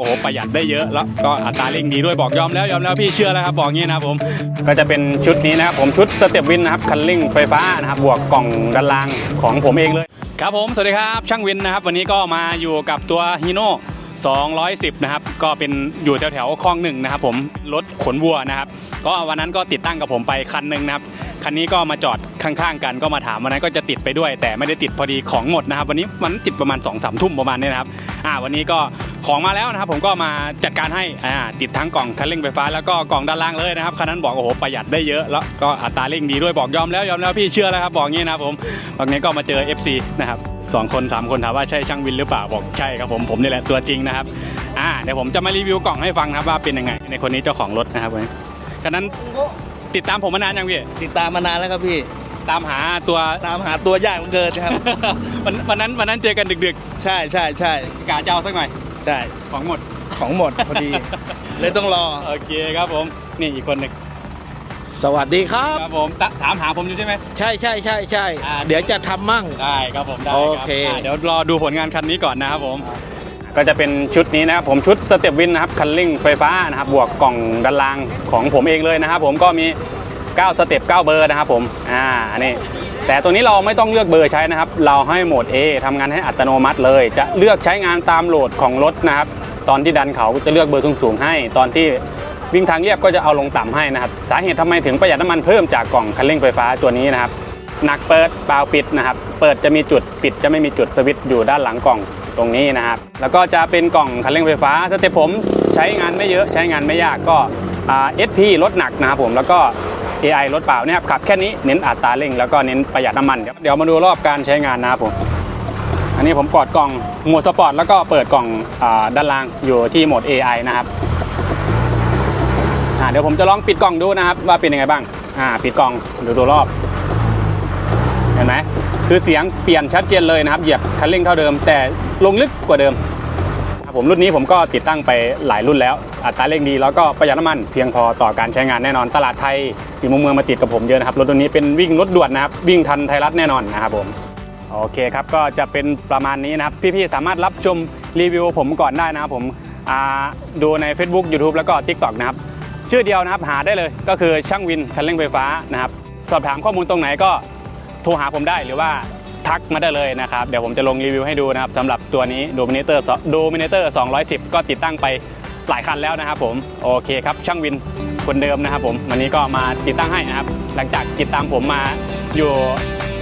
โอ้โหประหยัดได้เยอะแล้วก็อัตราเร่งดีด้วยบอกยอมแล้วยอมแล้วพี่เชื่อแล้วครับบอกงี้นะครับผมก็จะเป็นชุดนี้นะครับผมชุดสเต็ปวินนะครับคันเร่งไฟฟ้านะครับบวกกล่องด้านล่างของผมเองเลยครับผมสวัสดีครับช่างวินนะครับ วันนี้ก็มาอยู่กับตัวฮีโน่210 นะครับ ก็เป็นอยู่แถวแถวคลองหนึ่งนะครับผมรถขนวัวนะครับ ก็วันนั้นก็ติดตั้งกับผมไปคันหนึ่งนะครับ คันนี้ก็มาจอดข้างๆกันก็มาถามวันนั้นก็จะติดไปด้วย แต่ไม่ได้ติดพอดีของหมดนะครับ วันนี้มันติดประมาณ2องสามทุ่มประมาณนี้นะครับอ่าวันนี้ก็ ของมาแล้วนะครับผมก็มาจัดการให้อ่าติดทั้งกล่องคันเร่งไฟฟ้าแล้วก็กล่องด้านล่างเลยนะครับคันนั้นบอกโอ้โหประหยัดได้เยอะแล้วก็อัตราเร่งดีด้วยบอกยอมแล้วยอมแล้วพี่เชื่อแล้วครับบอกงี้นะครับผมวันนี้ก็มาเจอ FC นะครับสองคนสามคนถามว่าใช่ช่างวินหรือเปล่าบอกใช่ครับผมผมนี่แหละตัวจริงนะครับอ่าเดี๋ยวผมจะมารีวิวกล่องให้ฟังนะครับว่าเป็นยังไง ในคนนี้เจ้าของรถนะครับวันนี้คันนั้นติดตามผมมานานยังพี่ติดตามมานานแล้วครับพี่ ตามหาตัวตามหาตัวยากเหลือเกินครับ วันวันนั้นวันนั้นเจอกันดึกใช่ใช่ใช่ๆกาจะเอาสักหน่อย ใช่ของหมด ของหมดพอดี เลยต้องรอ โอเคครับผม นี่อีกคนหนึ่งสวัสดีครับ ครับผมตถามหาผมอยู่ใช่ไหม ใช่ใช่ใช่ใช่อ่า เดี๋ยวจะทำมั่ง ได้ครับผมได้โอครับเคอ่าเดี๋ยวรอดูผลงานคันนี้ก่อนนะครับผม ก็จะเป็นชุดนี้นะครับผมชุดสเต็ปวินนะครับคันเร่งไฟฟ้านะครับบวกกล่องด้านล่างของผมเองเลยนะครับผมก็มี 9 สเต็ป 9 เบอร์นะครับผมอ่านี่ แต่ตัวนี้เราไม่ต้องเลือกเบอร์ใช้นะครับ เราให้โหมด A ทำงานให้อัตโนมัติเลย จะเลือกใช้งานตามโหลดของรถนะครับ ตอนที่ดันเขาจะเลือกเบอร์สูงๆให้ ตอนที่วิ่งทางเรียบก็จะเอาลงต่ำให้นะครับ สาเหตุทำไมถึงประหยัดน้ำมันเพิ่มจากกล่องคันเร่งไฟฟ้าตัวนี้นะครับ หนักเปิดเปล่าปิดนะครับ เปิดจะมีจุดปิดจะไม่มีจุดสวิตช์อยู่ด้านหลังกล่องตรงนี้นะครับ แล้วก็จะเป็นกล่องคันเร่งไฟฟ้าสเต็ปผมใช้งานไม่เยอะใช้งานไม่ยากก็อ่า SP ลดหนักนะครับผมแล้วก็ AI รถเปล่าเนี่ยครับขับแค่นี้เน้นอัตราเร่งแล้วก็เน้นประหยัดน้ำมันเดี๋ยวเดี๋ยวมาดูรอบการใช้งานนะครับผมอันนี้ผมกดกล่องโหมดสปอร์ตแล้วก็เปิดกล่องอด้านล่างอยู่ที่โหมด AI นะครับเดี๋ยวผมจะลองปิดกล่องดูนะครับ ว่าเป็นยังไงบ้างอ่าปิดกล่องดูตัวรอบ เห็นไหมคือเสียงเปลี่ยนชัดเจนเลยนะครับ เหยียบคันเร่งเท่าเดิม แต่ลงลึกกว่าเดิม ครับผมรุ่นนี้ผมก็ติดตั้งไปหลายรุ่นแล้ว อัตราเร่งดีแล้วก็ประหยัดน้ำมันเพียงพอต่อการใช้งานแน่นอน ตลาดไทยสีมุมเมืองมาติดกับผมเยอะนะครับรถตัวนี้เป็นวิ่งรถด่วนนะครับวิ่งทันไทยรัฐแน่นอนนะครับผมโอเคครับก็จะเป็นประมาณนี้นะครับพี่ๆสามารถรับชมรีวิวผมก่อนได้นะครับผมดูใน Facebook YouTube แล้วก็ TikTok นะครับชื่อเดียวนะครับหาได้เลยก็คือช่างวินคันเร่งไฟฟ้านะครับสอบถามข้อมูลตรงไหนก็โทรหาผมได้หรือว่า ทักมาได้เลยนะครับ เดี๋ยวผมจะลงรีวิวให้ดูนะครับสำหรับตัวนี้ Dominator Dominator 210 ก็ติดตั้งไปหลายคันแล้วนะครับผมโอเคครับช่างวินคนเดิมนะครับผมวันนี้ก็มาติดตั้งให้นะครับ หลังจากติดตามผมมาอยู่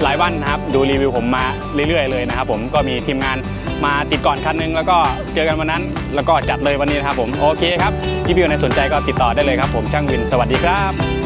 หลายวันนะครับ ดูรีวิวผมมาเรื่อยๆเลยนะครับผมก็มีทีมงานมาติดก่อนคันนึง แล้วก็เจอกันวันนั้น แล้วก็จัดเลยวันนี้นะครับผมโอเคครับพี่พี่คนไหนสนใจก็ติดต่อได้เลยครับผมช่างวินสวัสดีครับ